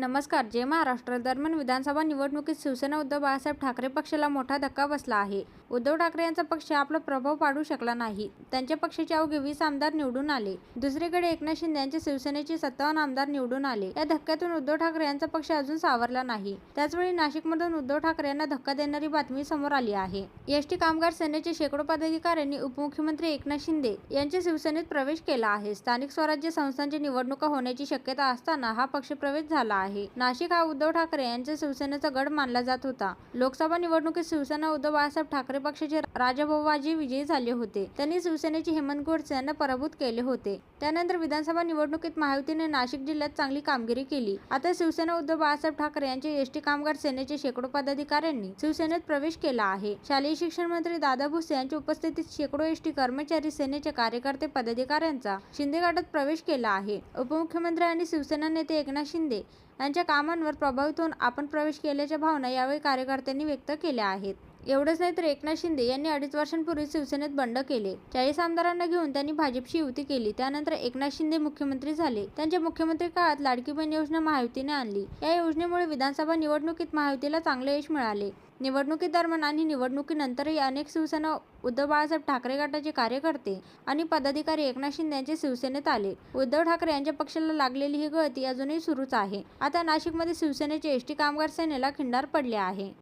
नमस्कार. जय महाराष्ट्र दरम्यान विधानसभा निवडणुकीत शिवसेना उद्धव बाळासाहेब ठाकरे पक्षाला मोठा धक्का बसला आहे. उद्धव ठाकरे यांचा पक्ष आपला प्रभाव पाडू शकला नाही. त्यांच्या पक्षाचे अवघे वीस आमदार निवडून आले. दुसरीकडे एकनाथ शिंदे यांचे शिवसेनेचे सत्तावन्न आमदार निवडून आले. या धक्क्यातून उद्धव ठाकरे यांचा पक्ष अजून सावरला नाही. त्याचवेळी नाशिकमधून उद्धव ठाकरे यांना धक्का देणारी बातमी समोर आली आहे. एसटी कामगार सेनेचे शेकडो पदाधिकाऱ्यांनी उपमुख्यमंत्री एकनाथ शिंदे यांच्या शिवसेनेत प्रवेश केला आहे. स्थानिक स्वराज्य संस्थांची निवडणुका होण्याची शक्यता असताना हा पक्षप्रवेश झाला आहे. नाशिक हा उद्धव ठाकरे यांच्या शिवसेनेचा गड मानला जात होता. लोकसभा निवडणुकीत शिवसेना उद्धव बाळासाहेब ठाकरे पक्षाचे राजाभाऊबाजी विजयी झाले होते. त्यांनी शिवसेनेचे हेमंत गोडसे यांना पराभूत केले होते. त्यानंतर विधानसभा निवडणुकीत महायुतीने नाशिक जिल्ह्यात चांगली कामगिरी केली. आता शिवसेना उद्धव बाळासाहेब ठाकरे यांचे एसटी कामगार सेनेचे शेकडो पदाधिकाऱ्यांनी शिवसेनेत प्रवेश केला आहे. शालेय शिक्षण मंत्री दादा भुसे यांच्या उपस्थितीत शेकडो एसटी कर्मचारी सेनेचे कार्यकर्ते पदाधिकाऱ्यांचा शिंदे गटात प्रवेश केला आहे. उपमुख्यमंत्री आणि शिवसेना नेते एकनाथ शिंदे यांच्या कामांवर प्रभावित होऊन आपण प्रवेश केल्याच्या भावना यावेळी कार्यकर्त्यांनी व्यक्त केल्या आहेत. एवढंच नाही तर एकनाथ शिंदे यांनी अडीच वर्षांपूर्वी शिवसेनेत बंड केले. चाळीस आमदारांना घेऊन त्यांनी भाजपशी युती केली. त्यानंतर एकनाथ शिंदे मुख्यमंत्री झाले. त्यांच्या मुख्यमंत्री काळात लाडकी बहीण योजना महायुतीने आणली. या योजनेमुळे विधानसभा निवडणुकीत महायुतीला चांगले यश मिळाले. निवडणुकीदरम्यान आणि निवडणुकीनंतरही अनेक शिवसेना उद्धव बाळासाहेब ठाकरे गटाचे कार्यकर्ते आणि पदाधिकारी एकनाथ शिंदे यांचे शिवसेनेत आले. उद्धव ठाकरे यांच्या पक्षाला लागलेली ही गळती अजूनही सुरूच आहे. आता नाशिकमध्ये शिवसेनेचे एसटी कामगार सेनेला खिंडार पडले आहे.